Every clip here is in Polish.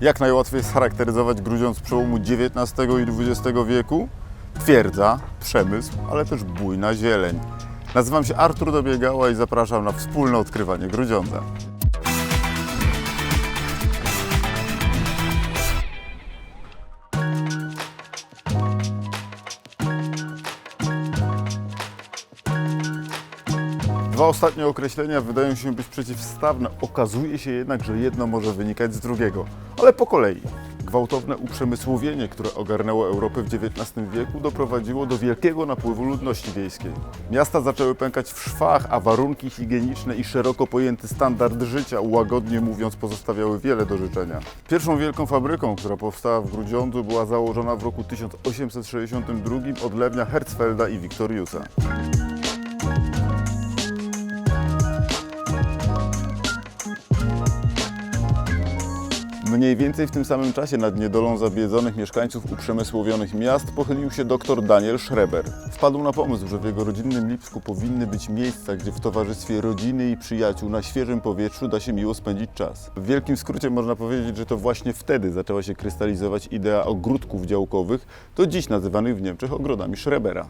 Jak najłatwiej scharakteryzować Grudziądz przełomu XIX i XX wieku? Twierdza, przemysł, ale też bujna zieleń. Nazywam się Artur Dobiegała i zapraszam na wspólne odkrywanie Grudziądza. Dwa ostatnie określenia wydają się być przeciwstawne. Okazuje się jednak, że jedno może wynikać z drugiego. Ale po kolei. Gwałtowne uprzemysłowienie, które ogarnęło Europę w XIX wieku, doprowadziło do wielkiego napływu ludności wiejskiej. Miasta zaczęły pękać w szwach, a warunki higieniczne i szeroko pojęty standard życia, łagodnie mówiąc, pozostawiały wiele do życzenia. Pierwszą wielką fabryką, która powstała w Grudziądzu, była założona w roku 1862 odlewnia Herzfelda i Wiktoriusa. Mniej więcej w tym samym czasie nad niedolą zabiedzonych mieszkańców uprzemysłowionych miast pochylił się dr Daniel Schreber. Wpadł na pomysł, że w jego rodzinnym Lipsku powinny być miejsca, gdzie w towarzystwie rodziny i przyjaciół na świeżym powietrzu da się miło spędzić czas. W wielkim skrócie można powiedzieć, że to właśnie wtedy zaczęła się krystalizować idea ogródków działkowych, do dziś nazywanych w Niemczech ogrodami Schrebera.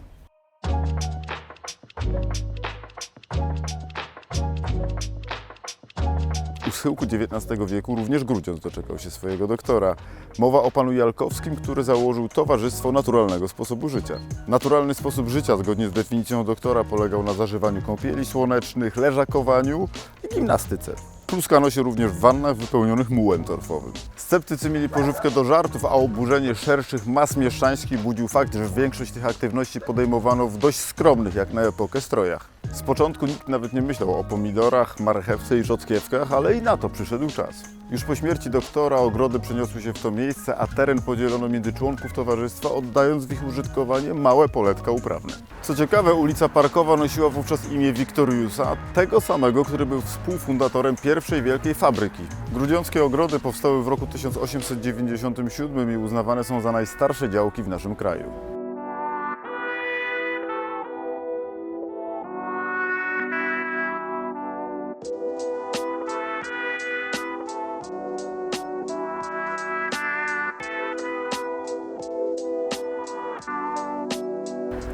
Schyłku XIX wieku również Grudziądz doczekał się swojego doktora. Mowa o panu Jalkowskim, który założył Towarzystwo Naturalnego Sposobu Życia. Naturalny sposób życia, zgodnie z definicją doktora, polegał na zażywaniu kąpieli słonecznych, leżakowaniu i gimnastyce. Pluskano się również w wannach wypełnionych mułem torfowym. Sceptycy mieli pożywkę do żartów, a oburzenie szerszych mas mieszczańskich budził fakt, że większość tych aktywności podejmowano w dość skromnych, jak na epokę, strojach. Z początku nikt nawet nie myślał o pomidorach, marchewce i rzodkiewkach, ale i na to przyszedł czas. Już po śmierci doktora ogrody przeniosły się w to miejsce, a teren podzielono między członków towarzystwa, oddając w ich użytkowanie małe poletka uprawne. Co ciekawe, ulica Parkowa nosiła wówczas imię Wiktoriusa, tego samego, który był współfundatorem pierwszej wielkiej fabryki. Grudziąckie ogrody powstały w roku 1897 i uznawane są za najstarsze działki w naszym kraju.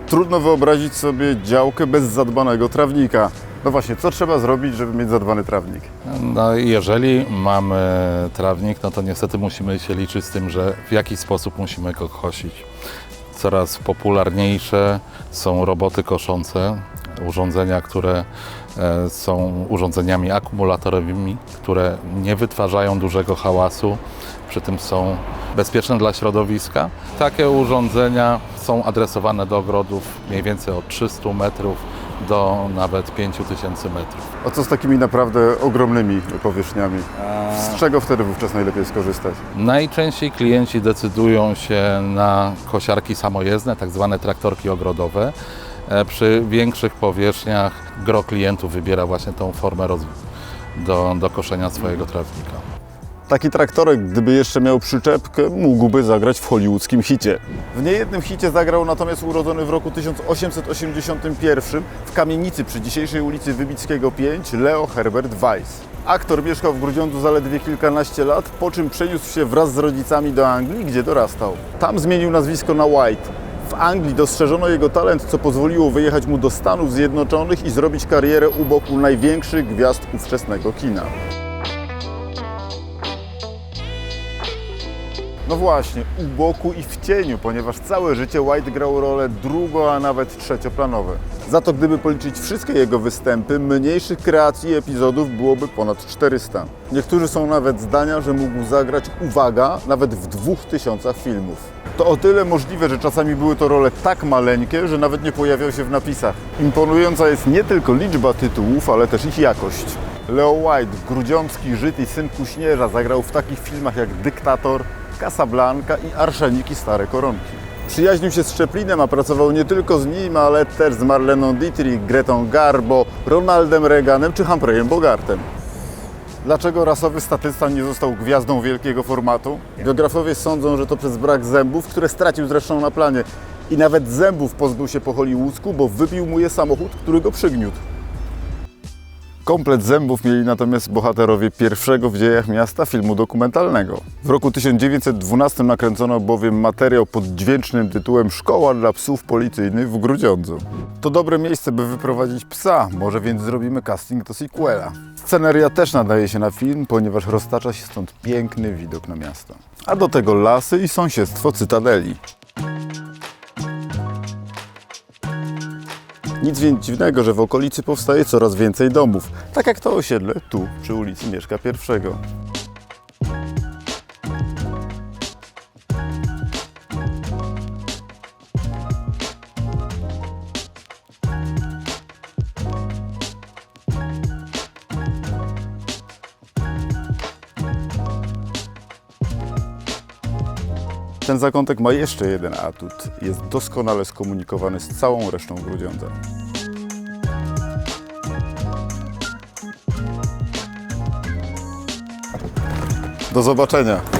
Trudno wyobrazić sobie działkę bez zadbanego trawnika. No właśnie, co trzeba zrobić, żeby mieć zadbany trawnik? No, jeżeli mamy trawnik, no to niestety musimy się liczyć z tym, że w jakiś sposób musimy go kosić. Coraz popularniejsze są roboty koszące, urządzenia, które są urządzeniami akumulatorowymi, które nie wytwarzają dużego hałasu, przy tym są bezpieczne dla środowiska. Takie urządzenia są adresowane do ogrodów mniej więcej od 300 metrów do nawet 5000 metrów. A co z takimi naprawdę ogromnymi powierzchniami? Z czego wtedy wówczas najlepiej skorzystać? Najczęściej klienci decydują się na kosiarki samojezdne, tak zwane traktorki ogrodowe. E, Przy większych powierzchniach gro klientów wybiera właśnie tą formę do, do koszenia swojego trawnika. Taki traktorek, gdyby jeszcze miał przyczepkę, mógłby zagrać w hollywoodzkim hicie. W niejednym hicie zagrał natomiast urodzony w roku 1881 w kamienicy przy dzisiejszej ulicy Wybickiego 5 Leo Herbert Weiss. Aktor mieszkał w Grudziądzu zaledwie kilkanaście lat, po czym przeniósł się wraz z rodzicami do Anglii, gdzie dorastał. Tam zmienił nazwisko na White. W Anglii dostrzeżono jego talent, co pozwoliło wyjechać mu do Stanów Zjednoczonych i zrobić karierę u boku największych gwiazd ówczesnego kina. No właśnie, u boku i w cieniu, ponieważ całe życie White grał role drugo, a nawet trzecioplanowe. Za to gdyby policzyć wszystkie jego występy, mniejszych kreacji i epizodów byłoby ponad 400. Niektórzy są nawet zdania, że mógł zagrać, uwaga, nawet w dwóch tysiącach filmów. To o tyle możliwe, że czasami były to role tak maleńkie, że nawet nie pojawiał się w napisach. Imponująca jest nie tylko liczba tytułów, ale też ich jakość. Leo White, grudziącki Żyd i syn kuśnierza, zagrał w takich filmach jak Dyktator, Casablanca i Arszeniki Stare Koronki. Przyjaźnił się z Chaplinem, a pracował nie tylko z nim, ale też z Marleną Dietrich, Gretą Garbo, Ronaldem Reaganem czy Humphreyem Bogartem. Dlaczego rasowy statysta nie został gwiazdą wielkiego formatu? Biografowie sądzą, że to przez brak zębów, które stracił zresztą na planie. I nawet zębów pozbył się po hollywoodzku, bo wybił mu je samochód, który go przygniótł. Komplet zębów mieli natomiast bohaterowie pierwszego w dziejach miasta filmu dokumentalnego. W roku 1912 nakręcono bowiem materiał pod dźwięcznym tytułem Szkoła dla psów policyjnych w Grudziądzu. To dobre miejsce, by wyprowadzić psa, może więc zrobimy casting do sequela. Sceneria też nadaje się na film, ponieważ roztacza się stąd piękny widok na miasto. A do tego lasy i sąsiedztwo Cytadeli. Nic więc dziwnego, że w okolicy powstaje coraz więcej domów, tak jak to osiedle tu, przy ulicy Mieszka I. Ten zakątek ma jeszcze jeden atut. Jest doskonale skomunikowany z całą resztą Grudziądza. Do zobaczenia.